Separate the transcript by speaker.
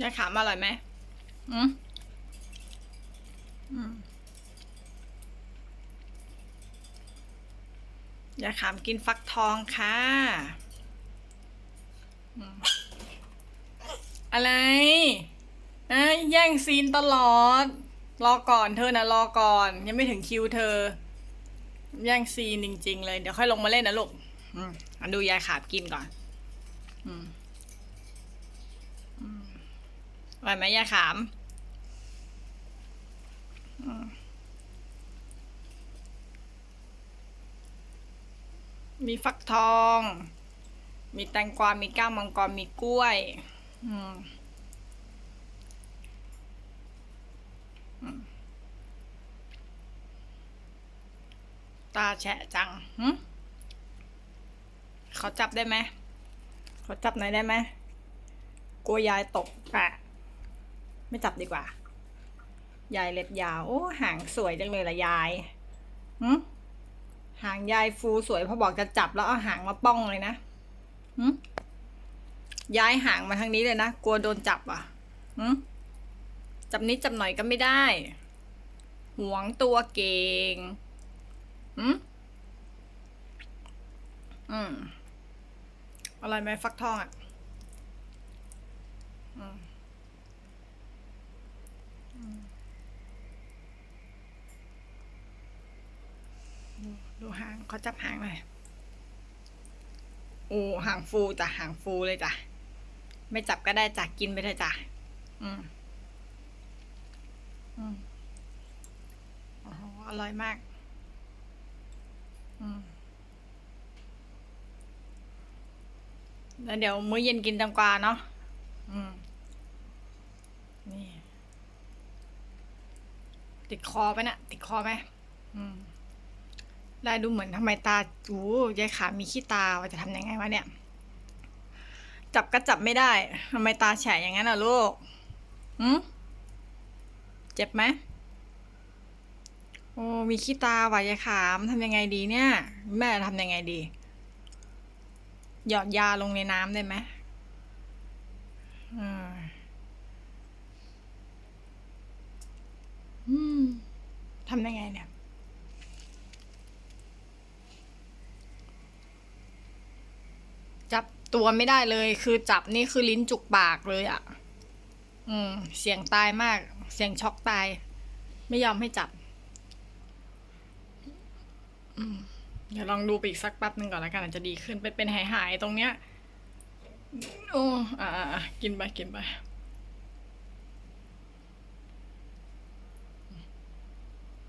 Speaker 1: ยายขามอร่อยไหมอืมอืมยายขามกินฟักทองค่ะอืมอะไรนะแย่งซีนตลอด รอก่อนเธอนะรอก่อน ยังไม่ถึงคิวเธอ แย่งซีนจริง ๆ เลย เดี๋ยวค่อยลงมาเล่นนะลูก อืมอันดูยายขาบกินก่อน อืม อืม อร่อยไหมยายขามมีฟักทอง มีแตงกวา มีก้าวมังกร มีกล้วย อืมตาแฉะจังหึเขาจับได้ไหม เขาจับไหนอยได้ไหม กลัวยายตกอะ ไม่จับดีกว่า ยายเล็บยาว โอ้ หางสวยจังเลยละยายหึหางยายฟูสวยพอบอกจะจับแล้วเอาหางมาป้องเลยนะหึย้ายหางมาทางนี้เลยนะ กลัวโดนจับอะหึจับนิดจับหน่อยก็ไม่ได้ หวงตัวเก่งหึอืมอะไรอยไหมฟักทองอะ อืม ดูหางเขาจับหางหน่อยโอ้หางฟูจ้ะหางฟูเลยจ้ะ ไม่จับก็ได้จ้ะกินไปเถอะจ้ะ อืม อืมโอ้โหอร่อยมาก อืมแล้วเดี๋ยวมื้อเย็นกินตังกวาเนาะ อืม นี่ ติดคอไปนะติดคอไหม อืม ได้ดูเหมือนทำไมตาจูยายขามีขี้ตาจะทำยังไงวะเนี่ย จับก็จับไม่ได้ทำไมตาแฉะอย่างนั้นอะลูกอืมเจ็บไหมโอ้มีขี้ตาว่ะยายขามทำยังไงดีเนี่ย แม่ทำยังไงดี หยอดยาลงในน้ำได้ไหมอืมอืมทำยังไงเนี่ย จับ ตัวไม่ได้เลย คือจับนี่คือลิ้นจุกปากเลยอะ่ะ อืม เสียงตายมาก เสียงช็อกตาย ไม่ยอมให้จับ อืมเดี๋ยวลองดูไปอีกสักแป๊บหนึ่งก่อนแล้วกันอาจจะดีขึ้นเป็นเป็นหายหายๆตรงเนี้ย โอ้อ่ากินไปกินไป